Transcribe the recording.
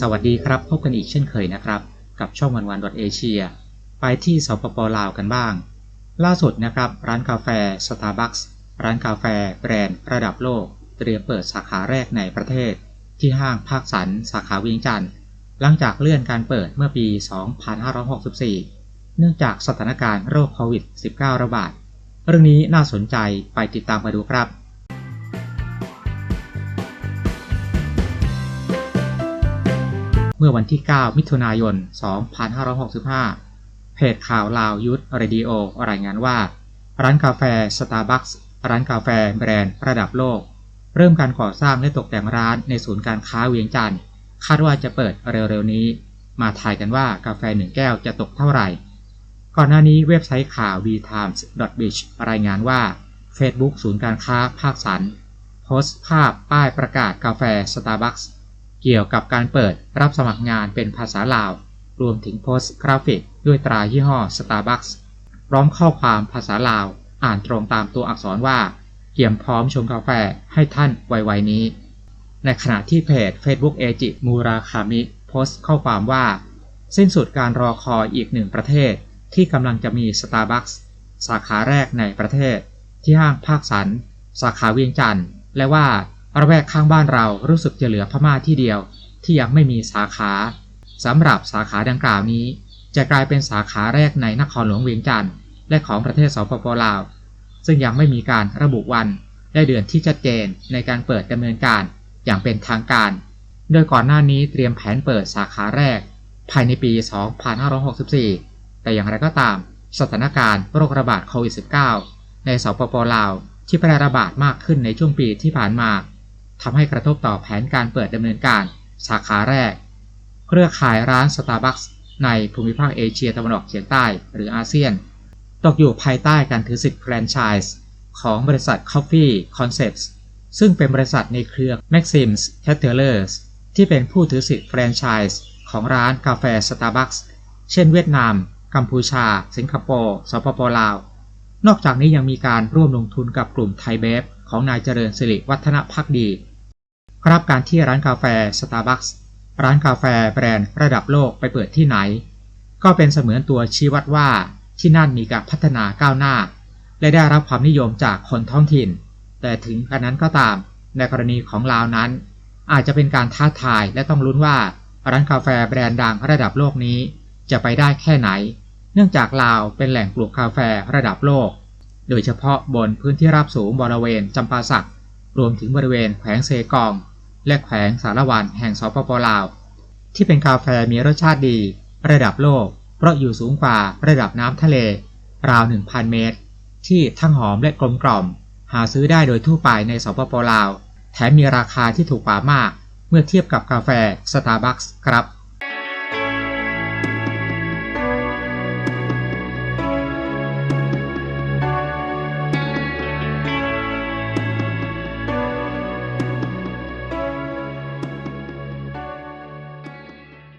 สวัสดีครับ พบกันอีกเช่นเคยนะครับ กับช่องวันวันดอทเอเชียไปที่สปปลาวกันบ้าง ล่าสุดนะครับ ร้านกาแฟ Starbucks ร้านกาแฟแบรนด์ระดับโลก เตรียมเปิดสาขาแรกในประเทศ ที่ห้างภาคสันสาขาเวียงจันทร์หลังจากเลื่อนการเปิดเมื่อปี 2564 เนื่องจากสถานการณ์โรคโควิด -19 ระบาด เรื่องนี้น่าสนใจไปติดตามมาดูครับ มื่อวันที่ 9 มิถุนายน 2565 เพจข่าวลาวยุทธเรดิโอรายงานว่า ร้านกาแฟ Starbucks ร้านกาแฟแบรนด์ระดับโลก เริ่มการก่อสร้างและตกแต่งร้านในศูนย์การค้าเวียงจันทร์คาดว่าจะเปิดเร็วๆนี้ มาทายกันว่ากาแฟหนึ่งแก้วจะตกเท่าไหร่ ก่อนหน้านี้เว็บไซต์ข่าว vtimes.beach รายงานว่า Facebook ศูนย์การค้าภาคสันโพสต์ภาพป้ายประกาศกาแฟ Starbucks เกี่ยวกับการเปิดรับสมัครงานเป็นภาษาลาว รวมถึงโพสต์กราฟิกด้วยตรายี่ห้อ Starbucks พร้อมข้อความภาษาลาว อ่านตรงตามตัวอักษรว่าเกี่ยมพร้อมชงกาแฟให้ท่านไวๆนี้ ในขณะที่เพจ Facebook เอจิมูราคามิโพสต์ข้อความว่า สิ้นสุดการรอคอยอีกหนึ่งประเทศ ที่กำลังจะมี Starbucks สาขาแรกในประเทศ ที่ห้างภาคสัน สาขาเวียงจันทร์และว่า ระแวกข้างบ้านเรารู้สึกจะเหลือพม่าที่เดียวที่ยังไม่มีสาขาสำหรับสาขาดังกล่าวนี้ จะกลายเป็นสาขาแรกในนครหลวงเวียงจันทร์และของประเทศสปปลาว ซึ่งยังไม่มีการระบุวันและเดือนที่ชัดเจนในการเปิดดำเนินการอย่างเป็นทางการ โดยก่อนหน้านี้เตรียมแผนเปิดสาขาแรก ภายในปี 2564 แต่อย่างไรก็ตาม สถานการณ์โรคระบาดโควิด -19 ในสปปลาวที่แพร่ระบาดมากขึ้นในช่วงปีที่ผ่านมา ทำให้กระทบต่อแผนการเปิดดำเนินการสาขาแรก เครือข่ายร้าน Starbucks ในภูมิภาคเอเชียตะวันออกเฉียงใต้หรืออาเซียน ตกอยู่ภายใต้การถือสิทธิ์แฟรนไชส์ของบริษัท Coffee Concepts ซึ่งเป็นบริษัทในเครือ Maxims c a t e r l e r s ที่เป็นผู้ถือสิทธิ์แฟรนไชส์ของร้านกาแฟ Starbucks เช่นเวียดนาม กัมพูชา สิงคโปร์สปปลาว นอกจากนี้ยังมีการร่วมลงทุนกับกลุ่มไทยเบฟของนายเจริญสิริวัฒนพักดี รับการที่ร้านกาแฟ Starbucks ร้านกาแฟแบรนด์ระดับโลกไปเปิดที่ไหน ก็เป็นเสมือนตัวชี้วัดว่าที่นั่นมีการพัฒนาก้าวหน้า และได้รับความนิยมจากคนท้องถิ่น แต่ถึงกระนั้นก็ตามในกรณีของลาวนั้น อาจจะเป็นการท้าทายและต้องลุ้นว่าร้านกาแฟแบรนด์ดังระดับโลกนี้ จะไปได้แค่ไหน เนื่องจากลาวเป็นแหล่งปลูกกาแฟระดับโลก โดยเฉพาะบนพื้นที่ราบสูงบริเวณจำปาสัก รวมถึงบริเวณแขวงเซกอง และแขวงสารวันแห่งสปปลาว ที่เป็นกาแฟมีรสชาติดี ระดับโลก เพราะอยู่สูงกว่าระดับน้ำทะเล ราว 1,000 เมตร ที่ทั้งหอมและกลมกล่อม หาซื้อได้โดยทั่วไปในสปปลาว แถมมีราคาที่ถูกกว่ามาก เมื่อเทียบกับกาแฟ Starbucks ครับ